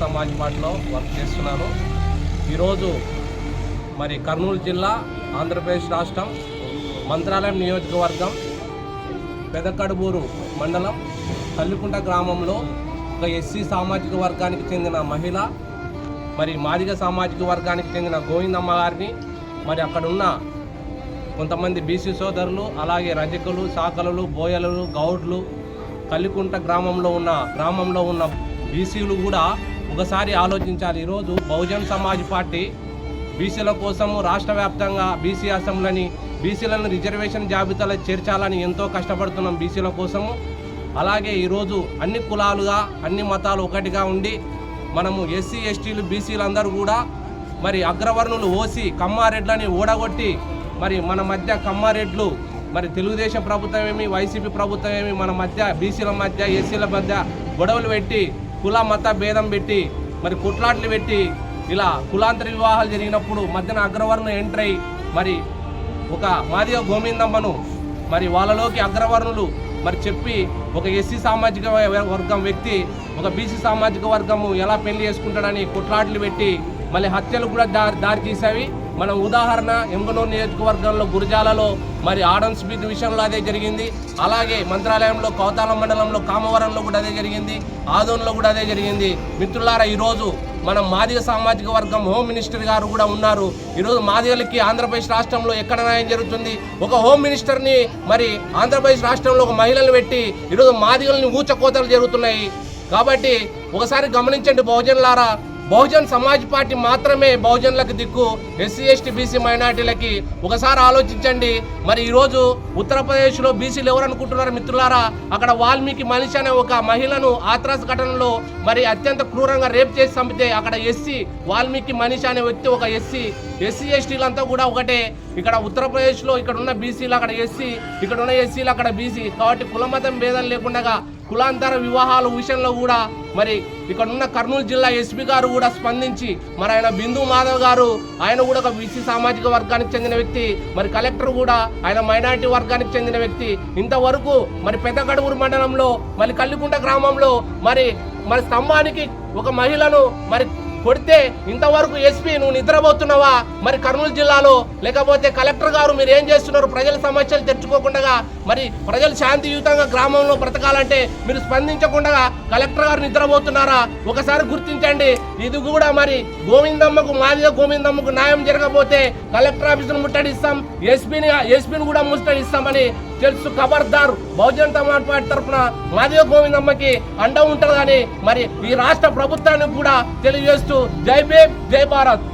సమాజ్ పార్టీలో వర్క్ చేస్తున్నాను. ఈరోజు మరి కర్నూలు జిల్లా ఆంధ్రప్రదేశ్ రాష్ట్రం మంత్రాలయం నియోజకవర్గం పెదకడుబూరు మండలం కల్లుకుంట గ్రామంలో ఒక ఎస్సీ సామాజిక వర్గానికి చెందిన మహిళ మరి మాదిగ సామాజిక వర్గానికి చెందిన గోవిందమ్మ గారిని మరి అక్కడున్న కొంతమంది బీసీ సోదరులు అలాగే రజకులు సాకలు బోయలు గౌడ్లు కల్లికుంట గ్రామంలో ఉన్న గ్రామంలో ఉన్న బీసీలు కూడా ఒకసారి ఆలోచించాలి. ఈరోజు బహుజన్ సమాజ్ పార్టీ బీసీల కోసము రాష్ట్ర వ్యాప్తంగా బీసీ అసెంబ్లీని బీసీలను రిజర్వేషన్ జాబితాలో చేర్చాలని ఎంతో కష్టపడుతున్నాం బీసీల కోసము. అలాగే ఈరోజు అన్ని కులాలుగా అన్ని మతాలు ఒకటిగా ఉండి మనము ఎస్సీ ఎస్టీలు బీసీలందరూ కూడా మరి అగ్రవర్ణులు ఓసి కమ్మారెడ్లని ఓడగొట్టి మరి మన మధ్య కమ్మారెడ్లు మరి తెలుగుదేశం ప్రభుత్వం ఏమి వైసీపీ ప్రభుత్వం ఏమి మన మధ్య బీసీల మధ్య ఎస్సీల మధ్య గొడవలు పెట్టి కుల మత భేదం పెట్టి మరి కుట్లాట్లు పెట్టి ఇలా కులాంతర వివాహాలు జరిగినప్పుడు మధ్యన అగ్రవర్ణ ఎంటర్ అయి మరి ఒక మాదిగ గోవిందమ్మను మరి వాళ్ళలోకి అగ్రవర్ణులు మరి చెప్పి ఒక ఎస్సీ సామాజిక వర్గం వ్యక్తి ఒక బీసీ సామాజిక వర్గము ఎలా పెళ్ళి చేసుకుంటాడని కొట్లాట్లు పెట్టి మళ్ళీ హత్యలు కూడా దారి దారి తీసేవి మనం ఉదాహరణ ఎంగనూరు నియోజకవర్గంలో గురజాలలో మరి ఆడన్ స్మిత్ విషయంలో అదే జరిగింది. అలాగే మంత్రాలయంలో కౌతాల మండలంలో కామవరంలో కూడా అదే జరిగింది. ఆదోన్లో కూడా అదే జరిగింది. మిత్రులారా ఈరోజు మన మాదిగ సామాజిక వర్గం హోమ్ మినిస్టర్ గారు కూడా ఉన్నారు. ఈరోజు మాదిగలకి ఆంధ్రప్రదేశ్ రాష్ట్రంలో ఎక్కడ న్యాయం జరుగుతుంది? ఒక హోమ్ మినిస్టర్ని మరి ఆంధ్రప్రదేశ్ రాష్ట్రంలో ఒక మహిళను పెట్టి ఈరోజు మాదిగల్ని ఊచకోతలు జరుగుతున్నాయి. కాబట్టి ఒకసారి గమనించండి బహుజనులారా బహుజన్ సమాజ్ పార్టీ మాత్రమే బహుజన్లకు దిక్కు. ఎస్సీ ఎస్టీ బీసీ మైనార్టీలకి ఒకసారి ఆలోచించండి. మరి ఈరోజు ఉత్తరప్రదేశ్లో బీసీలు ఎవరు అనుకుంటున్నారు మిత్రులారా? అక్కడ వాల్మీకి మనిషి అనే ఒక మహిళను ఆత్రాస్ ఘటనలో మరి అత్యంత క్రూరంగా రేప్ చేసి చంపితే అక్కడ ఎస్సీ వాల్మీకి మనిషి అనే వ్యక్తి ఒక ఎస్సీ ఎస్సీ ఎస్టీలంతా కూడా ఒకటే. ఇక్కడ ఉత్తరప్రదేశ్లో ఇక్కడ ఉన్న బీసీలు అక్కడ ఎస్సీ ఇక్కడ ఉన్న ఎస్సీలు అక్కడ బీసీ. కాబట్టి కులమతం భేదం లేకుండా కులాంతర వివాహాల విషయంలో కూడా మరి ఇక్కడ ఉన్న కర్నూలు జిల్లా ఎస్పీ గారు కూడా స్పందించి మరి ఆయన బిందు మాధవ్ గారు ఆయన కూడా ఒక బీసీ సామాజిక వర్గానికి చెందిన వ్యక్తి మరి కలెక్టర్ కూడా ఆయన మైనారిటీ వర్గానికి చెందిన వ్యక్తి. ఇంతవరకు మరి పెద్దగడూరు మండలంలో మరి కల్లికుంట గ్రామంలో మరి మరి స్తంభానికి ఒక మహిళను మరి కొడితే ఇంతవరకు ఎస్పీ నువ్వు నిద్రపోతున్నావా? మరి కర్నూలు జిల్లాలో లేకపోతే కలెక్టర్ గారు మీరు ఏం చేస్తున్నారు? ప్రజల సమస్యలు తెచ్చుకోకుండా మరి ప్రజలు శాంతియుతంగా గ్రామంలో బ్రతకాలంటే మీరు స్పందించకుండా కలెక్టర్ గారు నిద్రపోతున్నారా? ఒకసారి గుర్తించండి. ఇది కూడా మరి గోవిందమ్మకు మాదిగా గోవిందమ్మకు న్యాయం జరగకపోతే కలెక్టర్ ఆఫీసును ముట్టడిస్తాం ఎస్పీని ఎస్పీని కూడా ముట్టడిస్తామని తెలుసు ఖబర్దారు బహుజన్ సమాజ్ పార్టీ తరఫున మాధవ గోవిందమ్మకి అండ ఉంటుంది కానీ మరి ఈ రాష్ట్ర ప్రభుత్వానికి కూడా తెలియజేస్తూ జై భీమ్ జై భారత్.